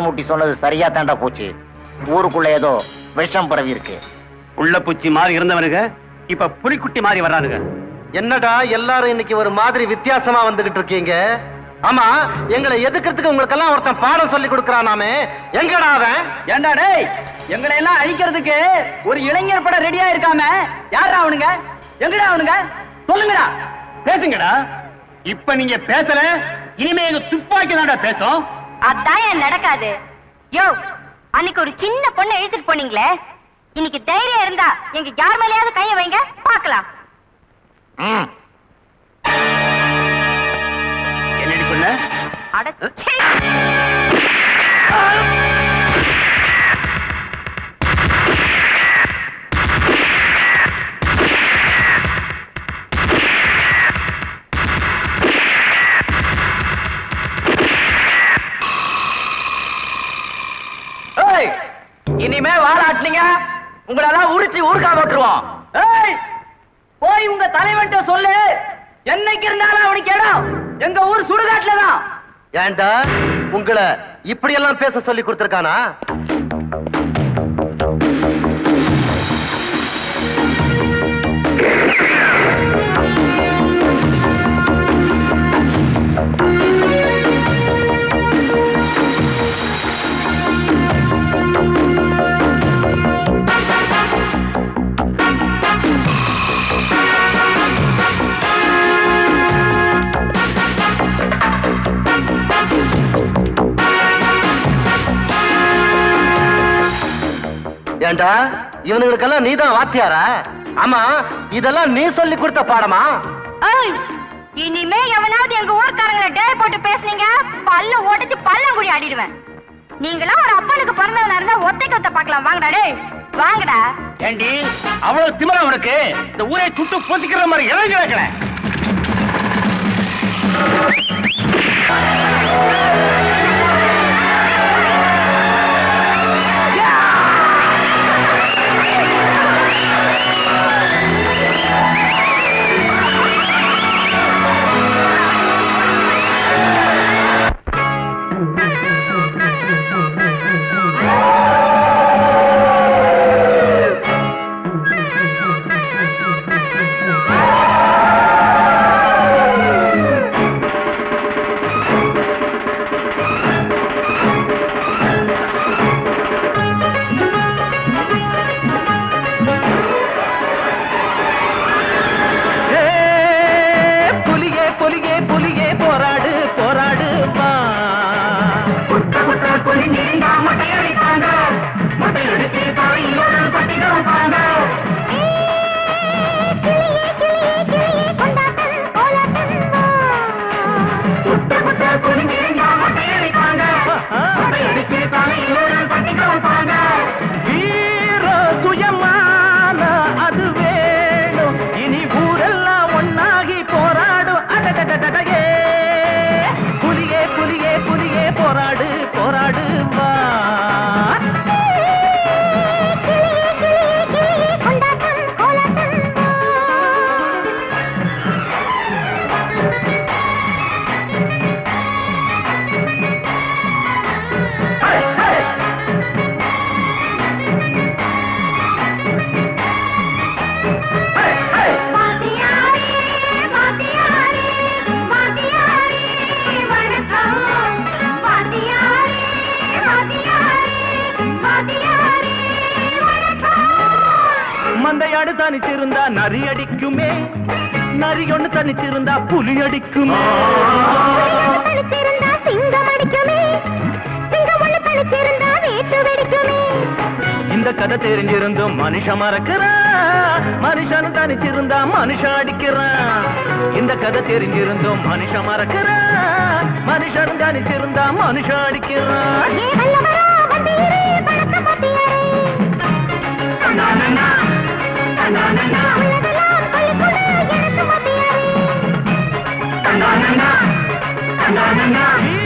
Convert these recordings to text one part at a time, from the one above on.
கோல்முட்டி சொன்னது சரியா தாண்டா போச்சு. ஊருக்குள்ள ஏதோ விஷம் பரவி இருக்கு. உள்ள பூச்சி மாறி இருந்தவனுங்க இப்ப புலிக்குட்டி மாறி வர்றானுங்க என்னடா எல்லாரும் இன்னைக்கு ஒரு மாதிரி வித்தியாசமா வந்துகிட்டு இருக்கீங்க? ஆமா எங்களை எதுக்கிறதுக்கு உங்களுக்கெல்லாம் ஒருத்தன் பாடம் சொல்லி கொடுக்கறானாமே. எங்கடா அவன்? ஏண்டா டேய் எங்களை எல்லாம் அழிக்கிறதுக்கு ஒரு இளைஞர் படம் ரெடியா இருக்காம யாரா அவனுங்க? எங்கடா அவனுங்க? சொல்லுங்கடா. பேசுங்கடா. இப்ப நீங்க பேசல இனிமே எங்க துப்பாக்கி தான்டா பேசும். அதான் ஏன் நடக்காது. யோ அன்னைக்கு ஒரு சின்ன பொண்ணை இழுத்துட்டு போனீங்களே. இன்னைக்கு தைரியம் இருந்தா எங்க யார் மேலயாவது கைய வைங்க பார்க்கலாம். ம். என்னடி சொன்ன? அட போய் உங்க தலைவன்ட்ட சொல்லு. என்னைக்கு இருந்தாலும் அவனுக்கு இடம். எங்க ஊர் சுடுகாட்டுல தான் ஏன்டா உங்களை இப்படி எல்லாம் பேச சொல்லி கொடுத்திருக்கானா? ஏன்டா இவனுங்களுக்கெல்லாம் நீதான் வாத்தியாரா? ஆமா இதெல்லாம் நீ சொல்லி கொடுத்த பாடமா? இனிமே எவனாவது எங்க ஊர்க்காரங்களை டே போட்டு பேசுனீங்க? பல்ல உடைச்சு பல்லங்குடி ஆடிடுவேன். நீங்களா ஒரு அப்பனுக்கு பிறந்தவனா இருந்தா ஒத்தை கொத்த பார்க்கலாம். வாங்கடா டேய். வாங்கடா. ஏண்டி அவ்வளவு திமிரா உனக்கு? இந்த ஊரை சுட்டு பொசிக்கிற மாதிரி இறங்கி தனிச்சிருந்தா நரி அடிக்குமே. நரி ஒண்ணு தனிச்சிருந்தா புலி அடிக்குமே. இந்த கதை தெரிஞ்சிருந்தும் மனுஷன் மறக்கிறான் மனுஷன் தனிச்சிருந்தா மனுஷன் அடிக்கிறான் இந்த கதை தெரிஞ்சிருந்தும் மனுஷன் மறக்கிறான் மனுஷன் தனிச்சிருந்தா மனுஷன் அடிக்கிறான் வல்லவரா வந்தீரே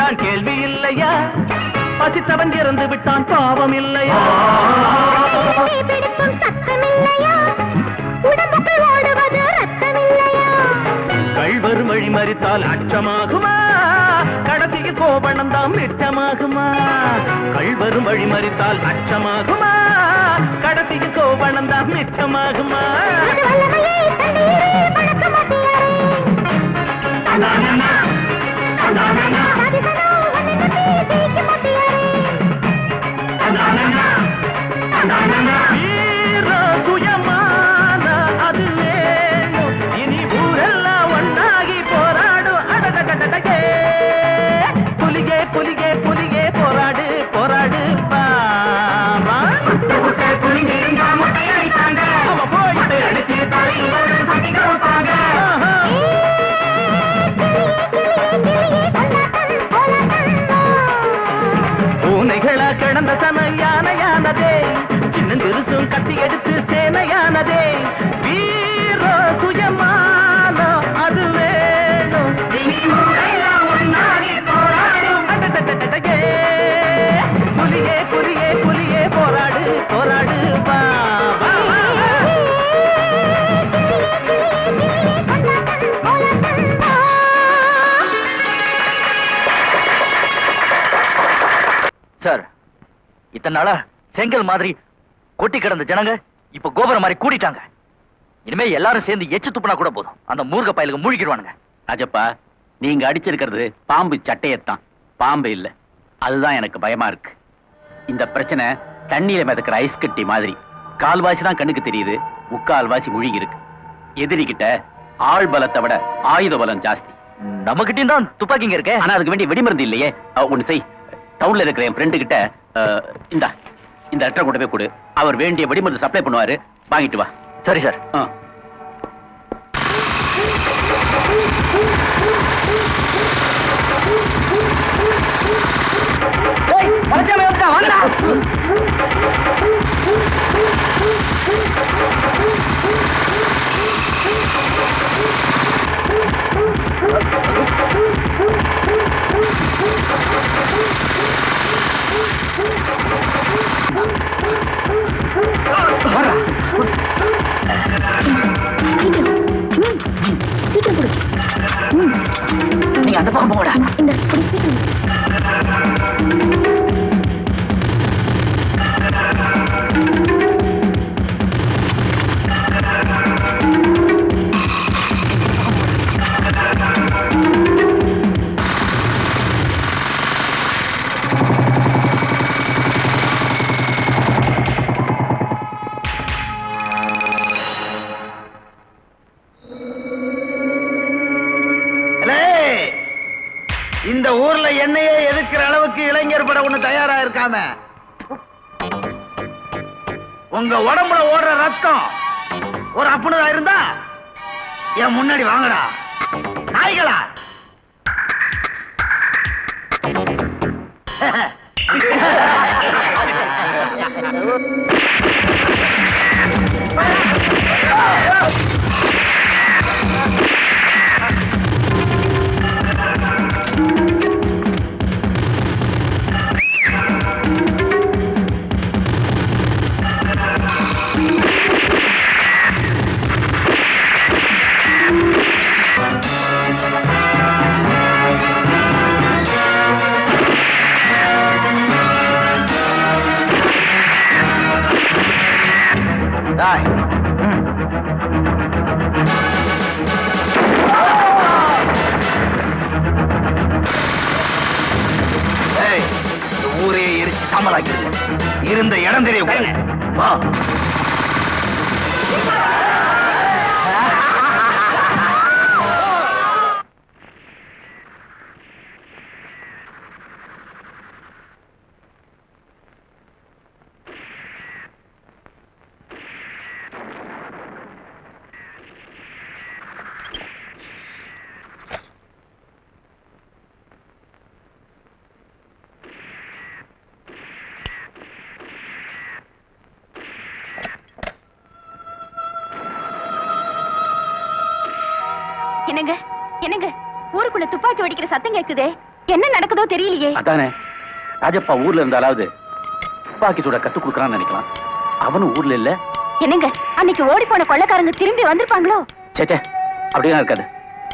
கொண்டான் கேள்வி இல்லையா? பசித்தவன் இறந்து விட்டான் பாவம் இல்லையா? கள்வர் வழி மறித்தால் அச்சமாகுமா? கடைசியில் கோபணம் தான் மிச்சமாகுமா? கள்வரும் வழி மறித்தால் அச்சமாகுமா? கடைசியில் கோபணம் தான் மிச்சமாகுமா? தண்ணீரே 何かな? சார் இத்தனை நாளா செங்கல் மாதிரி கொட்டி கிடந்த ஜனங்க இப்ப கோபுரம் மாதிரி கூடிட்டாங்க. இனிமே எல்லாரும் சேர்ந்து எச்சு துப்புனா கூட போதும். அந்த மூர்க்க பயலுக்கு மூழ்கிடுவானுங்க. ராஜப்பா நீங்க அடிச்சிருக்கிறது பாம்பு சட்டையத்தான். பாம்பு இல்ல. அதுதான் எனக்கு பயமா இருக்கு. இந்த பிரச்சனை தண்ணியில மிதக்கிற ஐஸ் கட்டி மாதிரி. கால்வாசி தான் கண்ணுக்கு தெரியுது. முக்கால்வாசி முழுகி இருக்கு எதிரிகிட்ட ஆள் பலத்தை விட ஆயுத பலம் ஜாஸ்தி. நம்ம கிட்டயும் தான் துப்பாக்கிங்க இருக்கே. ஆனா அதுக்கு வேண்டிய வெடிமருந்து இல்லையே. ஒண்ணு செய். டவுன்ல இருக்கிற என் ஃப்ரெண்டு கிட்ட இந்தா இந்த லெட்டர் கொண்டு போய் கொடு. அவர் வேண்டிய வெடிமருந்து சப்ளை பண்ணுவாரு. வாங்கிட்டு வா. சரி சார். ஆ. மலைச்சாமி வந்துட்டான் வாங்கடா. கலைஞர் படம் ஒண்ணு தயாரா இருக்காம உங்க உடம்புல ஓடுற ரத்தம் ஒரு அப்புனதா இருந்தா என் முன்னாடி வாங்கடா. நாய்களா? டாய் இருந்த இடம் தெரிய வா என்னங்க என்னங்க ஊருக்குள்ள துப்பாக்கி வெடிக்கிற சத்தம் கேக்குதே? என்ன நடக்குதோ தெரியலையே. அதானே. ராஜப்பா ஊர்ல இருந்தாலாவது துப்பாக்கி சூட கத்து கொடுக்கறான்னு நினைக்கலாம். அவனும் ஊர்ல இல்ல. என்னங்க? அன்னைக்கு ஓடி போன கொள்ளக்காரங்க திரும்பி வந்திருப்பாங்களோ? சேச்சே அப்படியெல்லாம் இருக்காது.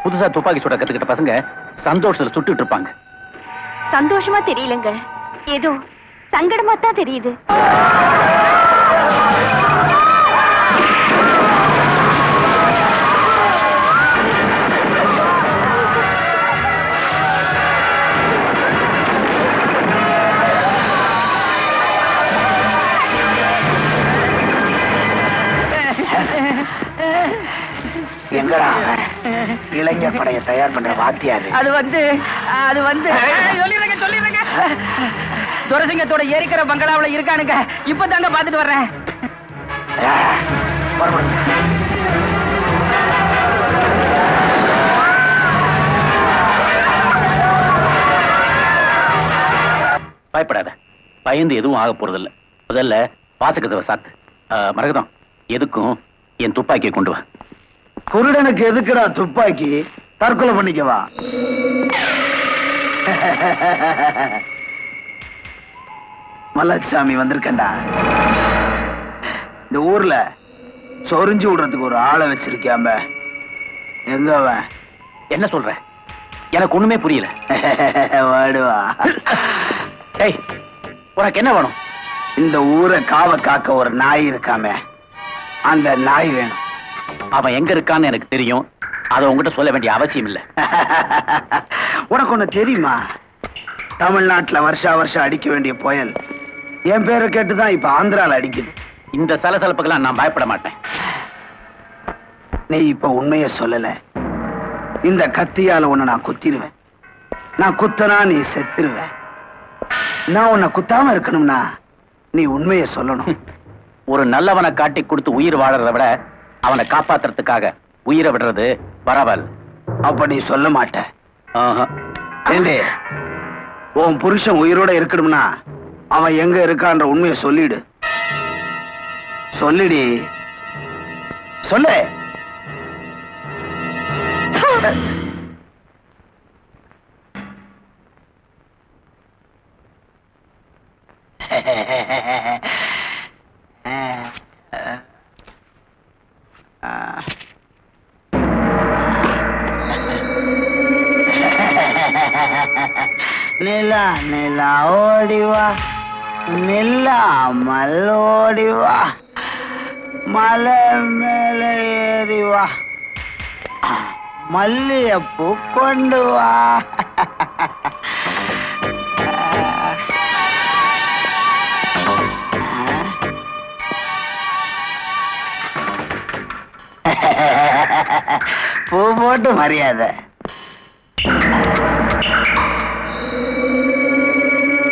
புதுசா துப்பாக்கி சூட கத்துக்கிட்ட பசங்க சந்தோஷத்துல சுட்டுட்டு இருப்பாங்க. சந்தோஷமா தெரியலங்க. ஏதோ சங்கடமா தான் தெரியுது. எங்கடா? இளைஞர் படையை தயார் பண்ற வாத்தியாரு அது? வந்து அது வந்து சொல்லிடுறேங்க சொல்லிடுறேங்க. துரசிங்கத்தோட எரிக்கிற பங்களாவுல இருக்கானுங்க. இப்ப தாங்க பாத்துட்டு வர்றேன். பயப்படாத. பயந்து எதுவும் ஆக போறதில்ல. முதல்ல வாசகத்தை சாத்து. மரகதம் எதுக்கும் என் துப்பாக்கியை கொண்டு வா. குருடனுக்கு எதுக்குடா துப்பாக்கி? தற்கொலை பண்ணிக்கவா மல்லச்சாமி வந்திருக்கண்டா இந்த ஊர்ல சொரிஞ்சு விடுறதுக்கு ஒரு ஆளை வச்சிருக்கியாம எங்க அவன்? என்ன சொல்ற? எனக்கு ஒண்ணுமே புரியல. வாடுவா டேய் உனக்கு என்ன வேணும்? இந்த ஊரை காவ காக்க ஒரு நாய் இருக்காமே அந்த நாய் வேணும். அவன் எங்க இருக்கான்னு எனக்கு தெரியும். அதை உங்ககிட்ட சொல்ல வேண்டிய அவசியம் இல்ல. உனக்கு ஒண்ணு தெரியுமா? தமிழ்நாட்டுல வருஷா வருஷம் அடிக்க வேண்டிய புயல். என் பேரை கேட்டுதான் இப்ப ஆந்திரால அடிக்குது. இந்த சலசலப்புக்கெல்லாம் நான் பயப்பட மாட்டேன். நீ இப்ப உண்மைய சொல்லல. இந்த கத்தியால உன்னை நான் குத்திடுவேன் நான் குத்தனா நீ செத்துருவ நான் உன்னை குத்தாம இருக்கணும்னா நீ உண்மைய சொல்லணும். ஒரு நல்லவனை காட்டி கொடுத்து உயிர் வாழறத விட அவனை காப்பாத்துறதுக்காக உயிரை விடுறது பரவாயில்ல அப்ப நீ சொல்ல மாட்ட. ஆஹா. ஏண்டே உன் புருஷன் உயிரோட இருக்கணும்னா அவன் எங்க இருக்கான்ற உண்மையை சொல்லிடு. சொல்லிடி. சொல்லு. நிலா ஓடிவா நில்லாமல் ஓடிவா மலை மேலே ஏறிவா மல்லியப்பூ கொண்டு வா. பூ போட்டு மரியாதை.